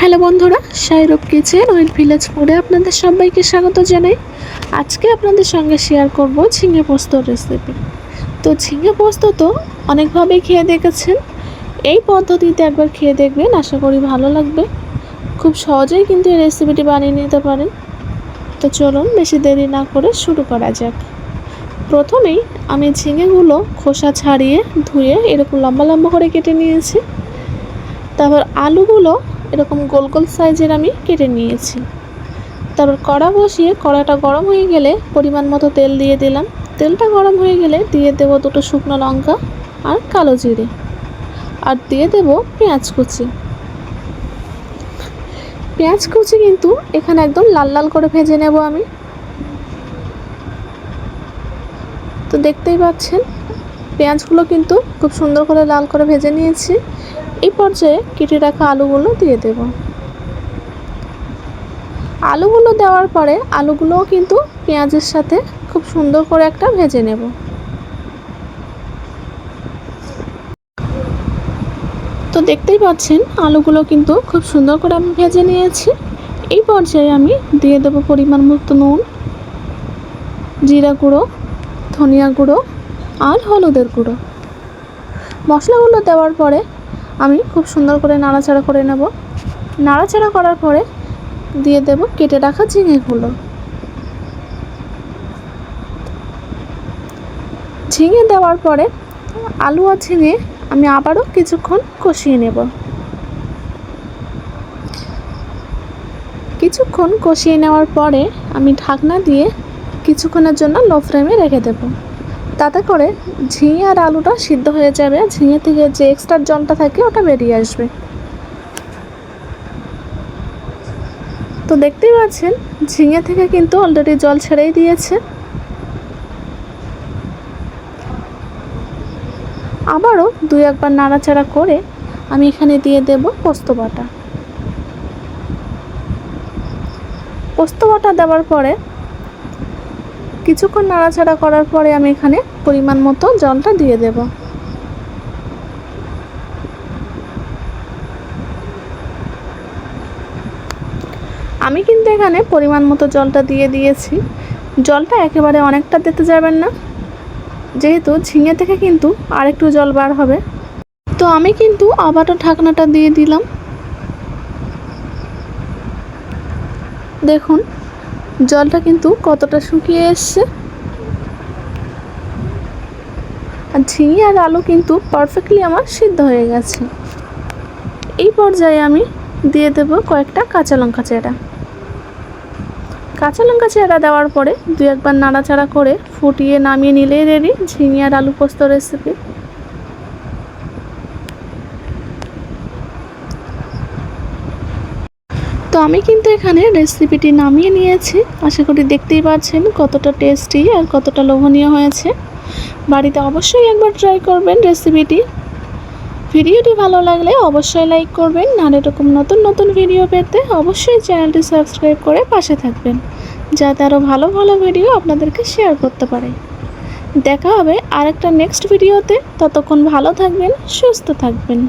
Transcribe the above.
Hello বন্ধুরা সাইরূপ kitchen with village ফুডে আপনাদের সবাইকে স্বাগত জানাই। আজকে আপনাদের সঙ্গে শেয়ার করব ঝিঙে পোস্তর রেসিপি তো ঝিঙে পোস্ত তো অনেকভাবেই খেয়ে দেখেছেন। এই পদ্ধতিতে একবার খেয়ে দেখবেন, আশা করি ভালো লাগবে। খুব সহজেই কিন্তু এই রেসিপিটি বানিয়ে নিতে পারেন। তো চলুন, বেশি দেরি না করে শুরু করা যাক। প্রথমেই আমি ঝিঙেগুলো খোসা ছাড়িয়ে ধুয়ে এরকম লম্বা লম্বা করে কেটে নিয়েছি। তারপর আলুগুলো এরকম গোল গোল সাইজের আমি কেটে নিয়েছি। তারপর কড়া বসিয়ে কড়াটা গরম হয়ে গেলে পরিমাণ মতো তেল দিয়ে দিলাম। তেলটা গরম হয়ে গেলে দিয়ে দেব দুটো শুকনো লঙ্কা আর কালো জিরে। আর দিয়ে দেব পেঁয়াজ কুচি। পেঁয়াজ কুচি কিন্তু এখানে একদম লাল লাল করে ভেজে নেব আমি। তো দেখতেই পাচ্ছেন, পেঁয়াজগুলো কিন্তু খুব সুন্দর করে লাল করে ভেজে নিয়েছি। এই পর্যায়ে কেটে রাখা আলুগুলো দিয়ে দেব। আলুগুলো দেওয়ার পরে আলুগুলোও কিন্তু পেঁয়াজের সাথে খুব সুন্দর করে একটা ভেজে নেব। তো দেখতেই পাচ্ছেন, আলুগুলো কিন্তু খুব সুন্দর করে আমি ভেজে নিয়েছি। এই পর্যায়ে আমি দিয়ে দেবো পরিমাণ মতো নুন, জিরা গুঁড়ো, ধনিয়া গুঁড়ো আর হলুদের গুঁড়ো। মশলাগুলো দেওয়ার পরে আমি খুব সুন্দর করে নাড়াচাড়া করে নেব। নাড়াচাড়া করার পরে দিয়ে দেব কেটে রাখা ঝিঙেগুলো। ঝিঙে দেওয়ার পরে আলু আর ঝিঙে আমি আবারও কিছুক্ষণ কষিয়ে নেব। কিছুক্ষণ কষিয়ে নেওয়ার পরে আমি ঢাকনা দিয়ে কিছুক্ষণের জন্য লো ফ্লেমে রেখে দেবো। তাতে করে ঝিঙে আর আলুটা সিদ্ধ হয়ে যাবে। ঝিঙে থেকে যে এক্সট্রা জলটা থাকে, ওটা বেরিয়ে আসবে। তো দেখতেই পাচ্ছেন, ঝিঙে থেকে কিন্তু অলরেডি জল ছেড়েই দিয়েছে। আবারও দুই একবার নাড়াচাড়া করে আমি এখানে দিয়ে দেব পোস্ত বাটা। পোস্ত বাটা দেওয়ার পরে কিছুক্ষণ নাড়াচাড়া করার পরে আমি এখানে পরিমাণ মতো জলটা দিয়ে দেব। আমি কিন্তু এখানে পরিমাণ মতো জলটা দিয়ে দিয়েছি। জলটা একেবারে অনেকটা দিতে যাবেন না। যেহেতু ঝিঙে থেকে কিন্তু আরেকটু জল বার হবে। তো আমি কিন্তু আবারও ঢাকনাটা দিয়ে দিলাম। দেখুন জলটা কিন্তু কতটা শুকিয়ে এসছে। আর ঝিঙে আর আলু কিন্তু পারফেক্টলি আমার সিদ্ধ হয়ে গেছে। এই পর্যায়ে আমি দিয়ে দেব কয়েকটা কাঁচা লঙ্কা চেরা। কাঁচা লঙ্কা চেরা দেওয়ার পরে দু একবার নাড়াচাড়া করে ফুটিয়ে নামিয়ে নিলেই রেডি ঝিঙে আর আলু পোস্ত রেসিপি তো আমি কিন্তু এখানে রেসিপিটি নামিয়ে নিয়েছি। আশা করি দেখতেই পাচ্ছেন কতটা টেস্টি আর কতটা লোভনীয় হয়েছে। বাড়িতে অবশ্যই একবার ট্রাই করবেন রেসিপিটি ভিডিওটি ভালো লাগলে অবশ্যই লাইক করবেন। আর এরকম নতুন নতুন ভিডিও পেতে অবশ্যই চ্যানেলটি সাবস্ক্রাইব করে পাশে থাকবেন, যাতে আরও ভালো ভালো ভিডিও আপনাদেরকে শেয়ার করতে পারে। দেখা হবে আরেকটা নেক্সট ভিডিওতে ততক্ষণ ভালো থাকবেন, সুস্থ থাকবেন।